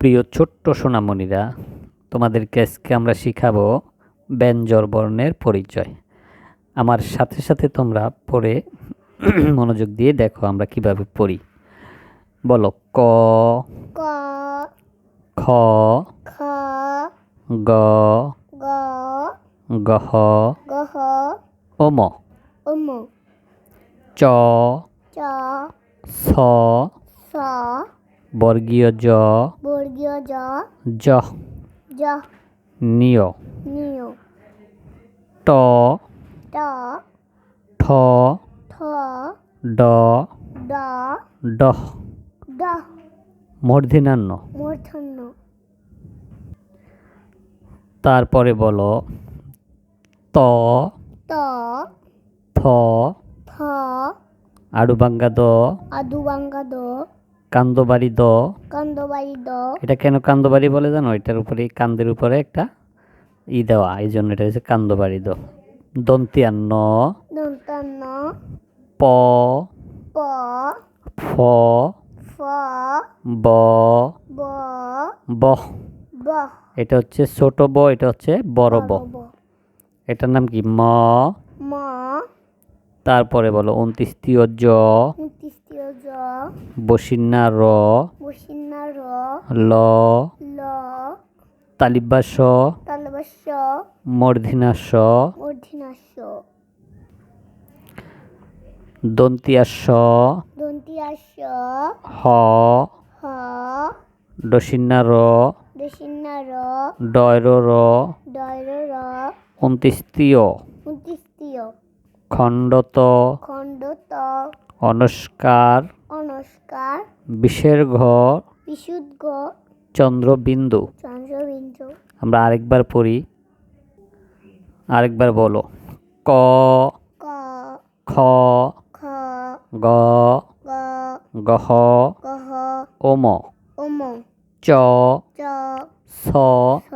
প্রিয় ছোট্ট সোনামণিরা তোমাদেরকে আজকে আমরা শিখাবো ব্যঞ্জর বর্ণের পরিচয়। আমার সাথে সাথে তোমরা পড়ে মনোযোগ দিয়ে দেখো আমরা কীভাবে পড়ি। বলো ক খ খ গ গ গহ গহ ওম চ চ ছ স বর্গীয় জ। বর্গীয় জ। জ। জ। নিয়। নিয়। ট। ট। ঠ। ঠ। ড। ড। ডহ ড। মূর্ধন্যান্য মূর্ধন্য তারপরে বলো। ত। ত। থ থ আড়ুবাঙ্গা দ। আদুবাঙ্গা দ। কান্দবাড়ি দ। কন্দবাড়ি দ। এটা কেন কান্দবাড়ি বলে জানো? এটার উপরে কান্দের উপরে একটা ই দেওয়া এই জন্য এটা হচ্ছে কান্দবাড়ি দ। দন্তিয়ান্ন দন্তান্ন প। প। ফ। ফ। ব। ব। ব। ব। এটা হচ্ছে ছোট ব এটা হচ্ছে বড় ব। এটার নাম কি? ম। ম। তারপরে বলো উনত্রিশতীয় জ। বসিন্না র। বসিন্না র। ল। ল। তালিবাস। তালবাস্য মর্ধিনাস। অর্ধিনাস্য দন্তিয়াস। দন্তিয়াস্য হ। হ। ডসিন্না র। দশিন্না র। ডয়র র। ডয়র র। উনত্রিশতীয় উনতৃতীয় খণ্ডত। খণ্ডত। অনস্কার অনস্কার বিশের ঘ বিশুদ্ধ চন্দ্রবিন্দু। চন্দ্রবিন্দু। আমরা আরেকবার পড়ি। আরেকবার বলো। ক ক খ খ গ গ গহ গহ ওম। ওম। চ চ ছ স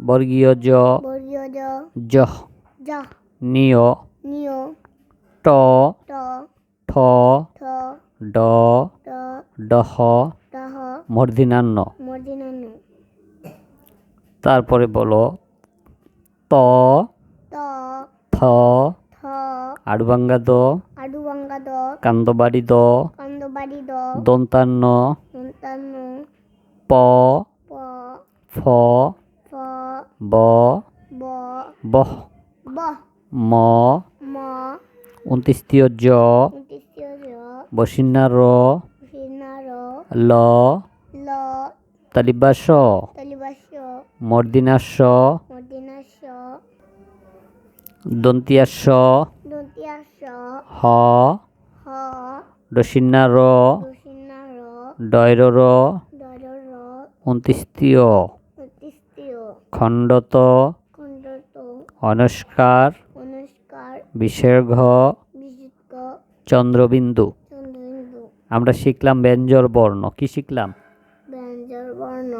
বর্গীয় জ বর্গীয় জ জ জ। নিয়। নিয়। ট ট ঠ। ঠ। ড ডহ মর্দিনান্ন। তারপরে বলো ত থ থ আড়ুবাঙ্গা দ কান্দবাড়ি দ দন্তান্ন প ফ ব ব বহ ম ম উনত্রিশতীয় জ বসিন্না র ল তালিবাস মর্দিনাস দন্তিয়াস হ ডসিন্না র ডয়র র উনত্রিশতীয় খণ্ডত অনস্কার ঘ চন্দ্রবিন্দু চন্দ্রবিন্দু। আমরা শিখলাম ব্যঞ্জর বর্ণ। কি শিখলাম? ব্যঞ্জর বর্ণ।